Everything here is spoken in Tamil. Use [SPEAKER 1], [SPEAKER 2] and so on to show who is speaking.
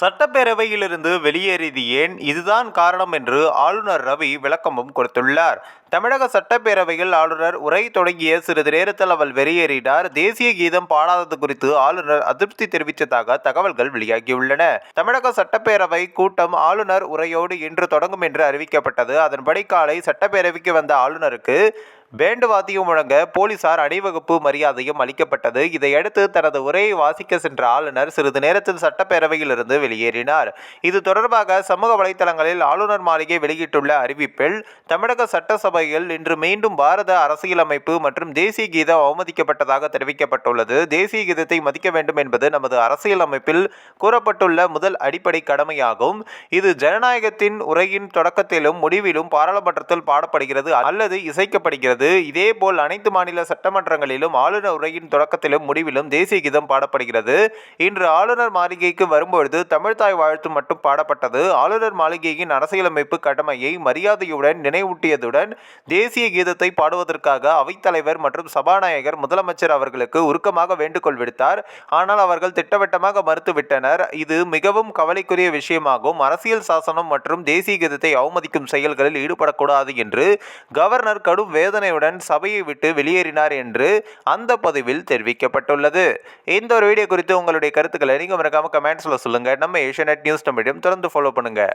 [SPEAKER 1] சட்டப்பேரவையிலிருந்து வெளியேறியது ஏன்? இதுதான் காரணம் என்று ஆளுநர் ரவி விளக்கமும் கொடுத்துள்ளார். தமிழக சட்டப்பேரவையில் ஆளுநர் உரை தொடங்கிய சிறிது நேரத்தில் அவள் வெளியேறினார். தேசிய கீதம் பாடாதது குறித்து ஆளுநர் அதிருப்தி தெரிவித்ததாக தகவல்கள் வெளியாகியுள்ளன. தமிழக சட்டப்பேரவை கூட்டம் ஆளுநர் உரையோடு இன்று தொடங்கும் என்று அறிவிக்கப்பட்டது. அதன்படி காலை சட்டப்பேரவைக்கு வந்த ஆளுநருக்கு பேண்டு முழங்க போலீசார் அணிவகுப்பு மரியாதையும் அளிக்கப்பட்டது. இதையடுத்து தனது உரையை வாசிக்க சென்ற ஆளுநர் சிறிது நேரத்தில் சட்டப்பேரவையிலிருந்து வெளியேறினார். இது தொடர்பாக சமூக வலைதளங்களில் ஆளுநர் மாளிகை வெளியிட்டுள்ள அறிவிப்பில் தமிழக சட்டசபையில் இன்று மீண்டும் பாரத அரசியலமைப்பு மற்றும் தேசிய கீதம் அவமதிக்கப்பட்டதாக தெரிவிக்கப்பட்டுள்ளது. தேசிய கீதத்தை மதிக்க வேண்டும் என்பது நமது அரசியலமைப்பில் கூறப்பட்டுள்ள முதல் அடிப்படை கடமையாகும். இது ஜனநாயகத்தின் உரையின் தொடக்கத்திலும் முடிவிலும் பாராளுமன்றத்தில் பாடப்படுகிறது அல்லது இசைக்கப்படுகிறது. இதேபோல் அனைத்து மாநில சட்டமன்றங்களிலும் ஆளுநர் உரையின் தொடக்கத்திலும் முடிவிலும் தேசிய கீதம் பாடப்படுகிறது. இன்று ஆளுநர் மாளிகைக்கு வரும்பொழுது தமிழ்தாய் வாழ்த்து மட்டும் பாடப்பட்டது. ஆளுநர் மாளிகையின் அரசியலமைப்பு கடமையை மரியாதையுடன் நினைவூட்டியதுடன் தேசிய கீதத்தை பாடுவதற்காக அவைத்தலைவர் மற்றும் சபாநாயகர் முதலமைச்சர் அவர்களுக்கு உருக்கமாக வேண்டுகோள் விடுத்தார். ஆனால் அவர்கள் திட்டவட்டமாக மறுத்துவிட்டனர். இது மிகவும் கவலைக்குரிய விஷயமாகும். அரசியல் சாசனம் மற்றும் தேசிய கீதத்தை அவமதிக்கும் செயல்களில் ஈடுபடக்கூடாது என்று கவர்னர் கடும் வேதனை வேதனையுடன் சபையை விட்டு வெளியேறினார் என்று அந்த பதிவில் தெரிவிக்கப்பட்டுள்ளது. இந்த ஒரு வீடியோ குறித்து உங்களுடைய கருத்துக்களை நீங்கள் மறக்காம கமெண்ட்ஸில் சொல்லுங்கள் நம்ம ஏஷியநெட் நியூஸ் தமிழையும் தொடர்ந்து ஃபாலோ பண்ணுங்கள்